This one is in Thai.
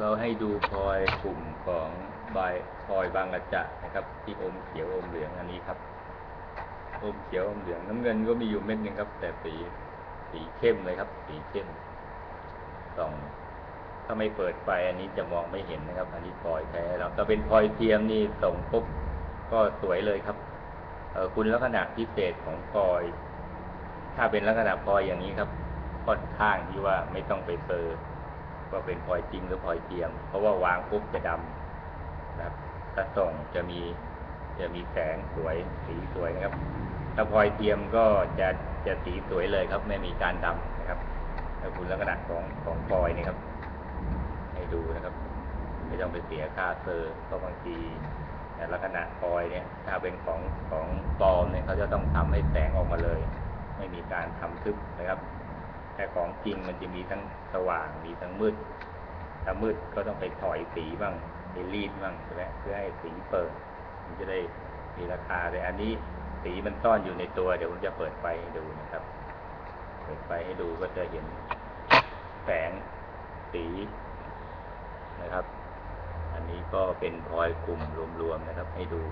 เราให้ดูพลอยกลุ่มของใบพลอยบางกระจะนะครับ ที่อมเขียวอมเหลืองอันนี้ครับ อมเขียวอมเหลืองน้ำเงินก็มีอยู่เม็ดหนึงครับ แต่สีสีเข้มเลยครับ สีเข้มส่องถ้าไม่เปิดไฟอันนี้จะมองไม่เห็นนะครับ อันนี้พลอยแท้เราถ้าเป็นพลอยเทียมนี่ส่งปุ๊บก็สวยเลยครับเออคุณลักษณะพิเศษของพลอย ถ้าเป็นลักษณะพลอยอย่างนี้ครับค่อนข้างที่ว่าไม่ต้องไปเซอร์ ว่าเป็นพลอยจริงหรือพลอยเทียม เพราะว่าวางปุ๊บจะดำนะครับ ถ้าส่องจะมีจะมีแสงสวยสีสวยนะครับ ถ้าพลอยเทียมก็จะจะสีสวยเลยครับ ไม่มีการดำนะครับถ้าคุณลักษณะของของพลอยนี่ครับ ให้ดูนะครับ ไม่ต้องไปเสียค่าเซอร์เพราะบางทีแต่ลักษณะพลอยเนี่ย ถ้าเป็นของของปลอมเนี่ยเขาจะต้องทำให้แสงออกมาเลย ไม่มีการทำทึบนะครับ แต่ของจริงมันจะมีทั้งสว่างมีทั้งมืดถ้ามืดก็ต้องไปถอยสีบ้างไปรีดบ้างใช่ไหมเพื่อให้สีเปิด มันจะได้มีราคาแต่อันนี้สีมันซ่อนอยู่ในตัว เดี๋ยวผมจะเปิดไฟให้ดูนะครับ เปิดไฟให้ดูก็จะเห็นแสงสีนะครับ อันนี้ก็เป็นพลอยกลุ่มรวมๆนะครับ ให้ดู